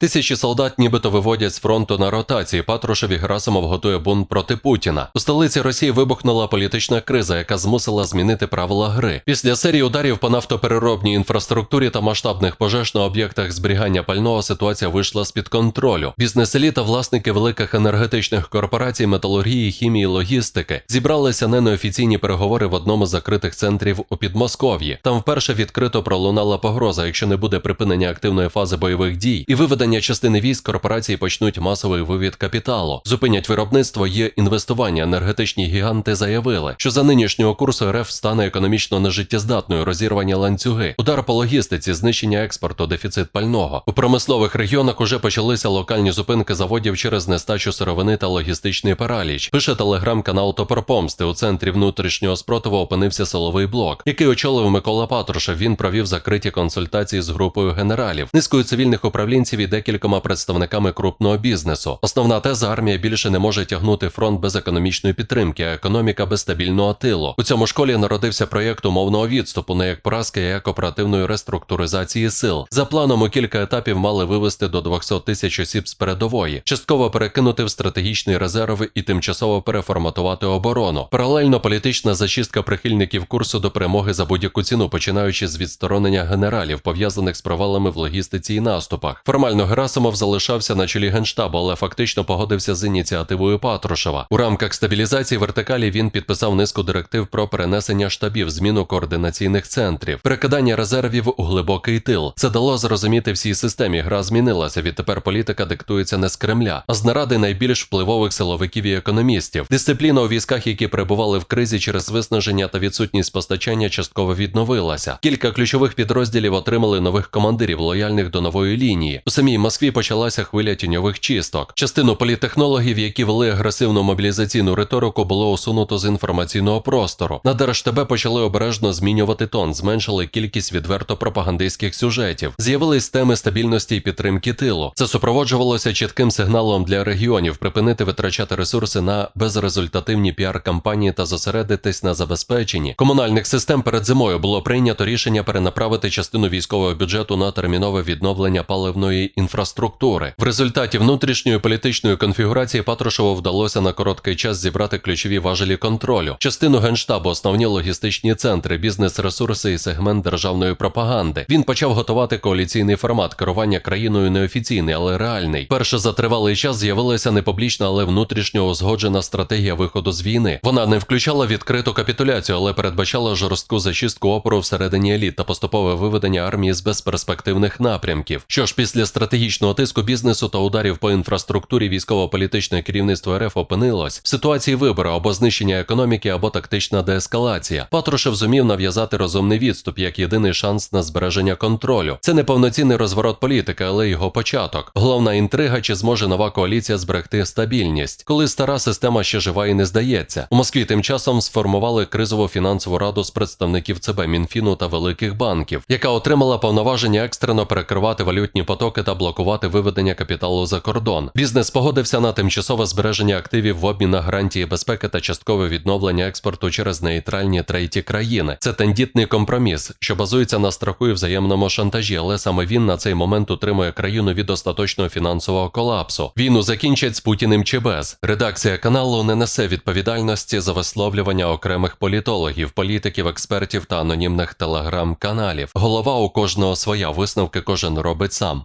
Тисячі солдат нібито виводять з фронту на ротації. Патрушев і готує бунт проти Путіна. У столиці Росії вибухнула політична криза, яка змусила змінити правила гри. Після серії ударів по нафтопереробній інфраструктурі та масштабних пожеж на об'єктах зберігання пального ситуація вийшла з під контролю. Бізнес-еліт та власники великих енергетичних корпорацій, металургії, хімії, логістики зібралися на неофіційні переговори в одному з закритих центрів у Підмосков'ї. Там вперше відкрито пролунала погроза, якщо не буде припинення активної фази бойових дій і виведення частини військ корпорації почнуть масовий вивід капіталу. Зупинять виробництво є інвестування. Енергетичні гіганти заявили, що за нинішнього курсу РФ стане економічно нежиттєздатною розірвання ланцюги, удар по логістиці, знищення експорту, дефіцит пального. У промислових регіонах уже почалися локальні зупинки заводів через нестачу сировини та логістичний параліч. Пише телеграм-канал Топор Помсти. У центрі внутрішнього спротиву опинився силовий блок, який очолив Микола Патрушев. Він провів закриті консультації з групою генералів, низкою цивільних управлінців і декількома представниками крупного бізнесу. Основна теза армія більше не може тягнути фронт без економічної підтримки, а економіка без стабільного тилу. У цьому школі народився проєкт умовного відступу, не як поразки, а як оперативної реструктуризації сил. За планом у кілька етапів мали вивести до 200 тисяч осіб з передової, частково перекинути в стратегічний резерв і тимчасово переформатувати оборону. Паралельно політична зачистка прихильників курсу до перемоги за будь-яку ціну, починаючи з відсторонення генералів, пов'язаних з провалами в логістиці і наступах. Формально Герасимов залишався на чолі генштабу, але фактично погодився з ініціативою Патрушева. У рамках стабілізації вертикалі він підписав низку директив про перенесення штабів, зміну координаційних центрів, перекидання резервів у глибокий тил. Це дало зрозуміти всій системі. Гра змінилася. Відтепер політика диктується не з Кремля, а з наради найбільш впливових силовиків і економістів. Дисципліна у військах, які перебували в кризі через виснаження та відсутність постачання, частково відновилася. Кілька ключових підрозділів отримали нових командирів, лояльних до нової лінії. У самій Москві почалася хвиля тіньових чисток. Частину політтехнологів, які вели агресивну мобілізаційну риторику, було усунуто з інформаційного простору. На Держтебе почали обережно змінювати тон, зменшили кількість відверто пропагандистських сюжетів. З'явились теми стабільності і підтримки тилу. Це супроводжувалося чітким сигналом для регіонів припинити витрачати ресурси на безрезультативні піар-кампанії та зосередитись на забезпеченні комунальних систем. Перед зимою було прийнято рішення перенаправити частину військового бюджету на термінове відновлення паливної інфраструктури. В результаті внутрішньої політичної конфігурації Патрушеву вдалося на короткий час зібрати ключові важелі контролю, частину генштабу, основні логістичні центри, бізнес-ресурси і сегмент державної пропаганди. Він почав готувати коаліційний формат керування країною неофіційний, але реальний. Перше за тривалий час з'явилася не публічна, але внутрішньо узгоджена стратегія виходу з війни. Вона не включала відкриту капітуляцію, але передбачала жорстку зачистку опору всередині еліт та поступове виведення армії з безперспективних напрямків. Що ж, після стратегічного тиску бізнесу та ударів по інфраструктурі військово-політичне керівництво РФ опинилось в ситуації вибору або знищення економіки, або тактична деескалація. Патрушев зумів нав'язати розумний відступ як єдиний шанс на збереження контролю. Це не повноцінний розворот політики, але його початок. Головна інтрига, чи зможе нова коаліція зберегти стабільність, коли стара система ще жива і не здається. У Москві тим часом сформували кризову фінансову раду з представників ЦБ Мінфіну та великих банків, яка отримала повноваження екстрено перекривати валютні потоки та блокувати виведення капіталу за кордон. Бізнес погодився на тимчасове збереження активів в обмін на гарантії безпеки та часткове відновлення експорту через нейтральні треті країни. Це тендітний компроміс, що базується на страху і взаємному шантажі, але саме він на цей момент утримує країну від остаточного фінансового колапсу. Війну закінчать з Путіним чи без. Редакція каналу не несе відповідальності за висловлювання окремих політологів, політиків, експертів та анонімних телеграм-каналів. Голова у кожного своя висновки кожен робить сам.